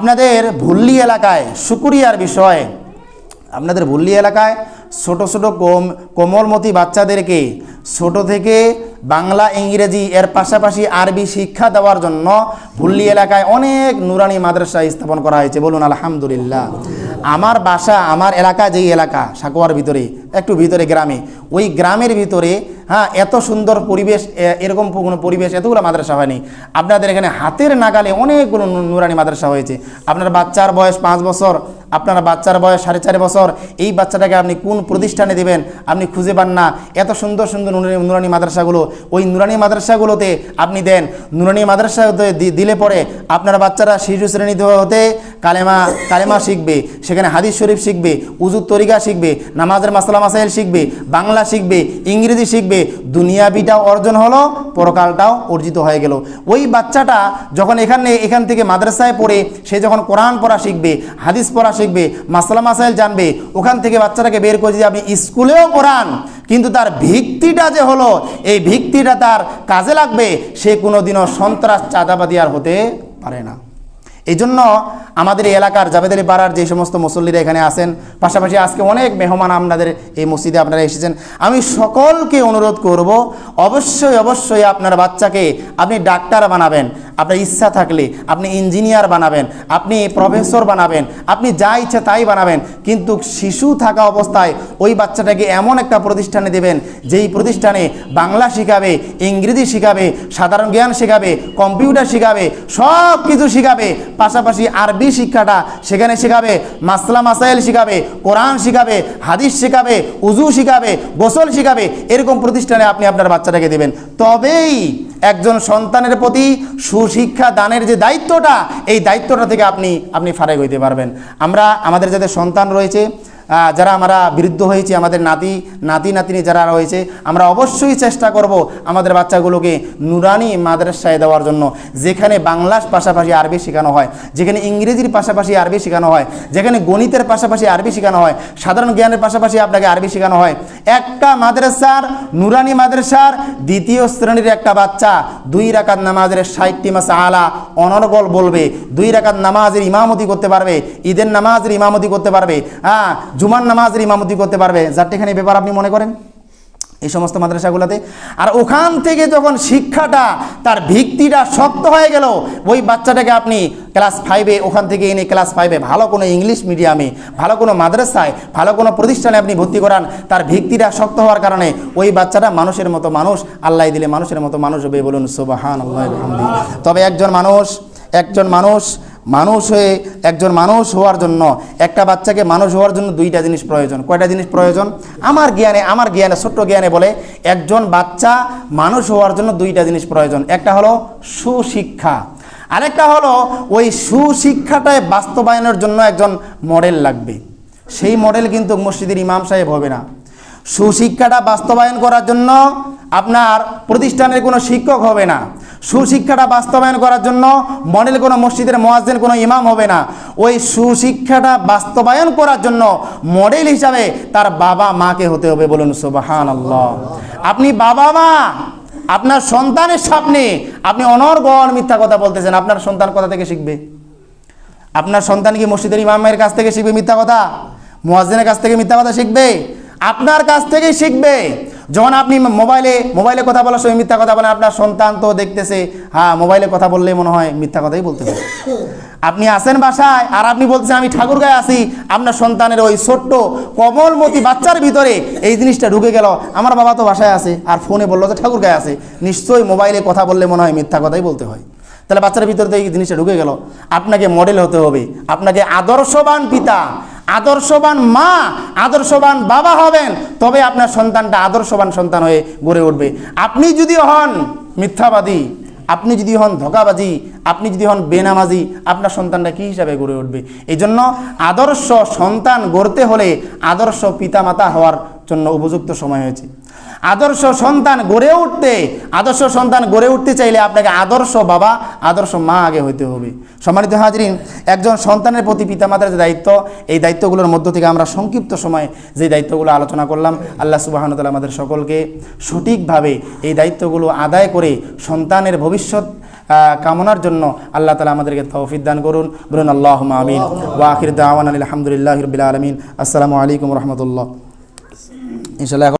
আপনাদের ভুল্লি এলাকায় সুকুরিয়ার বিষয়। আপনাদের ভুল্লি এলাকায় ছোট ছোট কোম, কোমলমতি বাচ্চাদেরকে ছোট থেকে বাংলা, ইংরেজি, এর পাশাপাশি আরবি শিক্ষা দেওয়ার জন্য ভুল্লি এলাকায় অনেক নুরানি মাদ্রাসা স্থাপন করা হয়েছে। বলুন, আলহামদুলিল্লাহ। আমার বাসা, আমার এলাকা যেই এলাকা, সাকুয়ার ভিতরে, একটু ভিতরে গ্রামে, ওই গ্রামের ভিতরে হ্যাঁ এত সুন্দর পরিবেশ এরকম কোনো পরিবেশ, এতগুলো মাদ্রাসা হয়নি। আপনাদের এখানে হাতের নাগালে অনেকগুলো নুরানি মাদ্রাসা হয়েছে। আপনার বাচ্চার বয়স পাঁচ বছর, আপনার বাচ্চার বয়স সাড়ে চার বছর, এই বাচ্চাটাকে আপনি কোন প্রতিষ্ঠানে দেবেন, আপনি খুঁজে পান না। এত সুন্দর সুন্দর নুরানি মাদ্রাসাগুলো, ওই নুরানি মাদ্রাসাগুলোতে আপনি দেন। নুরানি মাদ্রাসাতে দিলে পরে আপনার বাচ্চারা শিশু শ্রেণীতে হতে কালেমা কালেমা শিখবে, সেখানে হাদিস শরীফ শিখবে, উজুর তরিকা শিখবে, নামাজের মাসালা মাসাইল শিখবে, বাংলা শিখবে, ইংরেজি শিখবে, দুনিয়াবিটাও অর্জন হলো, পরকালটাও অর্জিত হয়ে গেল। ওই বাচ্চাটা যখন এখানে, এখান থেকে মাদ্রাসায় পড়ে, সে যখন কোরআন পড়া শিখবে, হাদিস পড়া শিখবে, মাসালা মাসাইল জানবে, ওখান থেকে বাচ্চাটাকে বের করে যদি আপনি স্কুলেও পড়ান কিন্তু তার ভিত্তিটা যে হলো, এই ভিত্তিটা তার কাজে লাগবে, সে কোনোদিনও সন্ত্রাস, চাঁদাবাদী আর হতে পারে না। এই জন্য আমাদের এই এলাকার আলী পাড়ার যে সমস্ত মুসল্লিরা এখানে আসেন পাশাপাশি আজকে অনেক মেহমান আপনাদের এই মসজিদে আপনারা এসেছেন। আমি সকলকে অনুরোধ করব, অবশ্যই অবশ্যই আপনার বাচ্চাকে আপনি ডাক্তার বানাবেন। আপনার ইচ্ছা থাকলে আপনি ইঞ্জিনিয়ার বানাবেন, আপনি প্রফেসর বানাবেন, আপনি যা ইচ্ছা তাই বানাবেন, কিন্তু শিশু থাকা অবস্থায় ওই বাচ্চাটাকে এমন একটা প্রতিষ্ঠানে দেবেন, যেই প্রতিষ্ঠানে বাংলা শেখাবে, ইংরেজি শেখাবে, সাধারণ জ্ঞান শেখাবে, কম্পিউটার শেখাবে সব কিছু শেখাবে, পাশাপাশি আরবি শিক্ষাটা সেখানে শেখাবে, মাসলা মাসাইল শেখাবে, কোরআন শেখাবে, হাদিস শেখাবে উজু শেখাবে, গোসল শেখাবে, এরকম প্রতিষ্ঠানে আপনি আপনার বাচ্চাটাকে দেবেন। তবেই একজন সন্তানের প্রতি সুশিক্ষা দানের যে দায়িত্বটা, এই দায়িত্বটা থেকে আপনি আপনি ফারেক হইতে পারবেন। আমরা, আমাদের যাদের সন্তান রয়েছে যারা আমরা বিরুদ্ধ হয়েছি, আমাদের নাতি নাতি, নাতিনি যারা রয়েছে, আমরা অবশ্যই চেষ্টা করব আমাদের বাচ্চাগুলোকে নুরানি মাদ্রাসায় দেওয়ার জন্য, যেখানে বাংলার পাশাপাশি আরবি শেখানো হয়, যেখানে ইংরেজির পাশাপাশি আরবি শেখানো হয়, যেখানে গণিতের পাশাপাশি আরবি শেখানো হয়, সাধারণ জ্ঞানের পাশাপাশি আপনাকে আরবি শেখানো হয়। একটা মাদ্রাসার নুরানি মাদ্রাসার দ্বিতীয় শ্রেণির একটা বাচ্চা দুই রাকাত নামাজের ষাটটি মাস আলা অনর্গল বলবে, দুই রাকাত নামাজের ইমামতি করতে পারবে, ঈদের নামাজের ইমামতি করতে পারবে হ্যাঁ জুমার নামাজের ইমামতি করতে পারবে। চারটেখানি ব্যাপার আপনি মনে করেন? এই সমস্ত মাদ্রাসাগুলোতে। আর ওখান থেকে যখন শিক্ষাটা, তার ভিত্তিটা শক্ত হয়ে গেল, ওই বাচ্চাটাকে আপনি ক্লাস ফাইভে ওখান থেকে এনে ক্লাস ফাইভে ভালো কোনো ইংলিশ মিডিয়ামে, ভালো কোনো মাদ্রাসায়, ভালো কোনো প্রতিষ্ঠানে আপনি ভর্তি করান, তার ভিত্তিটা শক্ত হওয়ার কারণে ওই বাচ্চাটা মানুষের মতো মানুষ, আল্লাহ দিলে মানুষের মতো মানুষ হবে বলুন সুবাহান তবে একজন মানুষ একজন মানুষ মানুষ হয়ে একজন মানুষ হওয়ার জন্য, একটা বাচ্চাকে মানুষ হওয়ার জন্য দুইটা জিনিস প্রয়োজন। কয়টা জিনিস প্রয়োজন? আমার জ্ঞানে আমার জ্ঞানে, ছোট্ট জ্ঞানে বলে একজন বাচ্চা মানুষ হওয়ার জন্য দুইটা জিনিস প্রয়োজন। একটা হলো সুশিক্ষা, আরেকটা হলো ওই সুশিক্ষাটায় বাস্তবায়নের জন্য একজন মডেল লাগবে। সেই মডেল কিন্তু মসজিদের ইমাম সাহেব হবে না। সুশিক্ষাটা বাস্তবায়ন করার জন্য আপনার প্রতিষ্ঠানের কোনো শিক্ষক হবে না। সুশিক্ষাটা বাস্তবায়ন করার জন্য মডেল কোনো মসজিদের মোয়াজ্জেন, কোনো ইমাম হবে না। ওই সুশিক্ষাটা বাস্তবায়ন করার জন্য মডেল হিসাবে তার বাবা মাকে হতে হবে বলুন সুবাহান আপনি বাবা মা, আপনার সন্তানের সামনে আপনি অনর্গল মিথ্যা কথা বলতেছেন। আপনার সন্তান কথা থেকে শিখবে? আপনার সন্তান কি মসজিদের ইমামের কাছ থেকে শিখবে মিথ্যা কথা? মুয়াজ্জিনের কাছ থেকে মিথ্যা কথা শিখবে? আপনার কাছ থেকেই শিখবে? যখন আপনি মোবাইলে মোবাইলে কথা বলার সময় মিথ্যা কথা বলেন, আপনার সন্তান তো দেখতেছে হ্যাঁ মোবাইলে কথা বললে মনে হয় মিথ্যা কথাই বলতেছে আপনি আসেন বাসায়, আর আপনি বলছেন আমি ঠাকুর গায়ে আসি আপনার সন্তানের ওই ছোট্ট কমলমতি বাচ্চার ভিতরে এই জিনিসটা ঢুকে গেল। আমার বাবা তো বাসায় আছে, আর ফোনে বলল যে ঠাকুর গায়ে আছে। নিশ্চয়ই মোবাইলে কথা বললে মনে হয় মিথ্যা কথাই বলতে হয়। তাহলে বাচ্চার ভিতরে তো এই জিনিসটা ঢুকে গেল। আপনাকে মডেল হতে হবে। আপনাকে আদর্শবান পিতা আদর্শবান মা, আদর্শবান বাবা হবেন, তবে আপনার সন্তানটা আদর্শবান সন্তান হয়ে গড়ে উঠবে। আপনি যদি হন মিথ্যাবাদী, আপনি যদি হন ধোকাবাজি, আপনি যদি হন বেনামাজি, আপনার সন্তানটা কি হিসাবে গড়ে উঠবে? এই জন্য আদর্শ সন্তান গড়তে হলে আদর্শ পিতামাতা হওয়ার জন্য উপযুক্ত সময় হয়েছে। আদর্শ সন্তান গড়ে উঠতে, আদর্শ সন্তান গড়ে উঠতে চাইলে আপনাকে আদর্শ বাবা, আদর্শ মা আগে হইতে হবে। সম্মানিত হাজরিন, একজন সন্তানের প্রতি পিতামাতার যে দায়িত্ব, এই দায়িত্বগুলোর মধ্য থেকে আমরা সংক্ষিপ্ত সময়ে যে দায়িত্বগুলো আলোচনা করলাম, আল্লাহ সুবাহনতাল আমাদের সকলকে সঠিকভাবে এই দায়িত্বগুলো আদায় করে সন্তানের ভবিষ্যৎ কামনার জন্য আল্লাহ তালা আমাদেরকে তৌফিক দান করুন। বলুন আল্লাহ আমিন। ওয়াখির দাওয়ান আলহামদুলিল্লাহ রবিল আলমিন। আসসালামু আলাইকুম রহমতুল্লাহ। ইনশাল্লাহ এখন